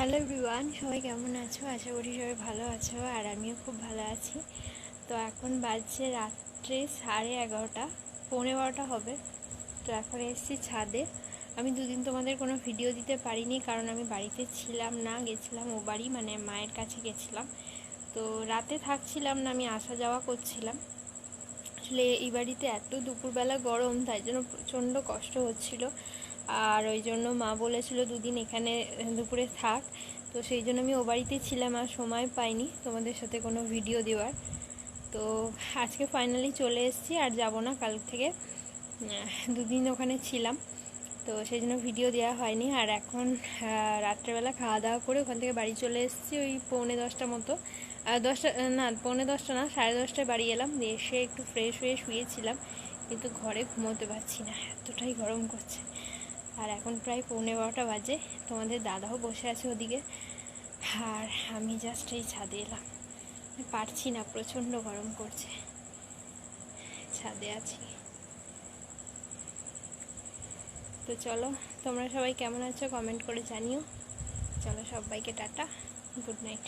Hello everyone সবাই কেমন আছো? আশা করি সবাই ভালো আছো আর আমিও খুব ভালো আছি। তো এখন বাজছে রাত্রে সাড়ে এগারোটা, পৌনে বারোটা হবে। তো এখন এসেছি ছাদে। আমি দুদিন তোমাদের কোনো ভিডিও দিতে পারিনি কারণ আমি বাড়িতে ছিলাম না, গেছিলাম ও বাড়ি মানে মায়ের কাছে গেছিলাম। তো রাতে থাকছিলাম না, আমি আসা যাওয়া করছিলাম। আসলে এই বাড়িতে এত দুপুরবেলা গরম, তাই জন্য প্রচণ্ড কষ্ট হচ্ছিল। আর ওই জন্য মা বলেছিল দুদিন এখানে দুপুরে থাক। তো সেই জন্য আমি ও বাড়িতে ছিলাম আর সময় পাইনি তোমাদের সাথে কোনো ভিডিও দেওয়ার। তো আজকে ফাইনালি চলে এসেছি আর যাব না কাল থেকে। দুদিন ওখানে ছিলাম। তো সেই জন্য ভিডিও দেওয়া হয়নি। আর এখন রাত্রেবেলা খাওয়া দাওয়া করে ওখান থেকে বাড়ি চলে এসেছি ওই পৌনে দশটা মতো। দশটা, না, পৌনে দশটা না, সাড়ে দশটায় বাড়ি এলাম। এসে একটু ফ্রেশ হয়ে শুয়েছিলাম। কিন্তু ঘরে ঘুমোতে পারছি না, এতটাই গরম করছে। আর এখন প্রায় পৌনে বারোটা বাজে। তোমাদের দাদাও বসে আছে ওদিকে। আর আমি জাস্ট এই ছাদে এলাম। পারছি না, প্রচণ্ড গরম করছে। ছাদে আছি। তো চলো তোমরা সবাই কেমন আছো? কমেন্ট করে জানিও। চলো সবাইকে টাটা গুড নাইট